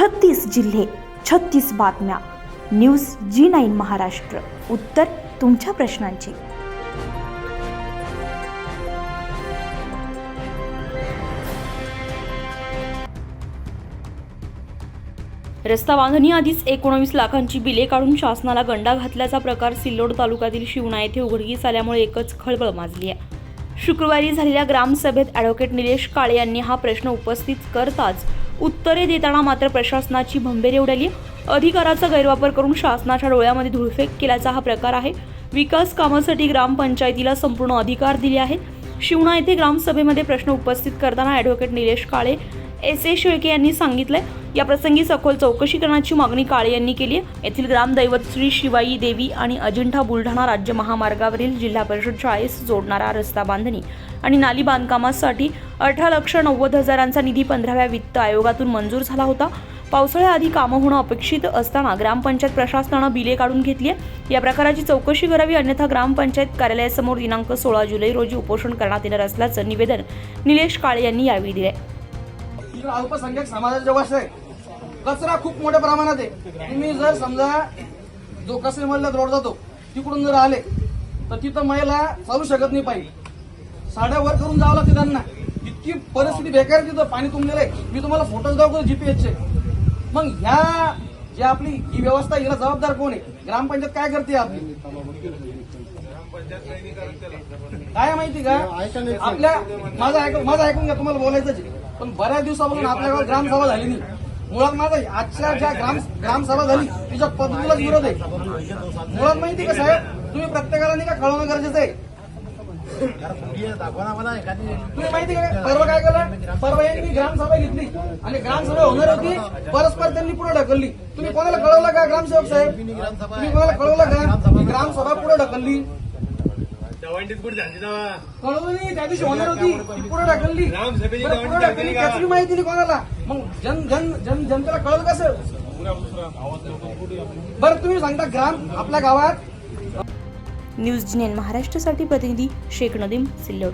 छत्तीस जिल्हे छत्तीस बातम्या. News G nine Maharashtra. उत्तर तुमच्या प्रश्नांची. रस्ता बांधणी आधीच एकोणवीस लाखांची बिले काढून शासनाला गंडा घातल्याचा प्रकार सिल्लोड तालुक्यातील शिवणा येथे उघडकीस आल्यामुळे एकच खळबळ माजली आहे. शुक्रवारी झालेल्या ग्रामसभेत ॲडव्होकेट निलेश काळे यांनी हा प्रश्न उपस्थित करताच उत्तरे देताना मात्र प्रशासनाची भंबेरी उडाली अधिकाराचा गैरवापर करून शासनाच्या डोळ्यामध्ये धुळफेक केल्याचा हा प्रकार आहे. विकास कामासाठी ग्रामपंचायतीला संपूर्ण अधिकार दिले आहेत. शिवणा येथे ग्रामसभेमध्ये प्रश्न उपस्थित करताना advocate Nilesh Kale S A Shelke यांनी सांगितलंय. या प्रसंगी सखोल चौकशी करण्याची मागणी काळे यांनी केली आहे. येथील ग्रामदैवत श्री शिवाई देवी आणि अजिंठा बुलढाणा राज्य महामार्गावरील जिल्हा परिषद शाळेस जोडणारा रस्ता बांधणी. आणि नाली बांधकामासाठी अठरा लक्ष नव्वद हजारांचा निधी पंधराव्या वित्त आयोगातून मंजूर झाला होता. पावसाळ्याआधी कामं होणं अपेक्षित असताना ग्रामपंचायत प्रशासनानं बिले काढून घेतली आहे या प्रकाराची चौकशी करावी अन्यथा ग्रामपंचायत कार्यालयासमोर दिनांक सोळा जुलै रोजी उपोषण करण्यात येणार असल्याचं निवेदन निलेश काळे यांनी यावेळी दिले इकडे अल्पसंख्याक समाजाचे वश आहे कचरा खूप मोठ्या प्रमाणात आहे. तुम्ही जर समजा जो कसे रोड जातो तिकडून जर आले तर तिथं महिला चालू शकत नाही पाहिजे. साड्या वर करून जावं लागते त्यांना. इतकी परिस्थिती बेकार तिथं. पाणी तुंबलेलं आहे. मी तुम्हाला फोटोज दाखवतो जीपीएसचे मग ह्या जी आपली ही व्यवस्था हिला जबाबदार कोण आहे? ग्रामपंचायत काय करते आपली काय माहिती का? आपल्या माझं ऐकून माझं ऐकून घ्या तुम्हाला बोलायचंच आहे. पण बऱ्याच दिवसापासून आपल्या गावात ग्रामसभा झाली नाही. मुळात माझा आजच्या ज्या ग्राम ग्रामसभा झाली तिच्या पद्धतीलाच विरोध आहे. मुळात माहिती का साहेब? तुम्ही प्रत्येकाला नाही का कळवणं गरजेचं आहे? तुम्ही माहिती का परवा काय केलं? परवा यांनी ग्रामसभा घेतली. आणि ग्रामसभा होणार होती. परस्पर त्यांनी पुढे ढकलली. तुम्ही कोणाला कळवलं का ग्रामसेवक साहेब? तुम्ही कोणाला कळवलं का? ग्रामसभा पुढे ढकलली. कळवलं नाही. त्या दिवशी होणार होती. ती पुढे ढकलली. पुढे ढकलली? त्याची माहिती नाही कोणाला. मग जन जन जन जनतेला कळलं कसं? बरं तुम्ही सांगता ग्राम आपल्या गावात? न्यूज जिनेन महाराष्ट्रासाठी प्रतिनिधी शेख नदीम सिल्लोड.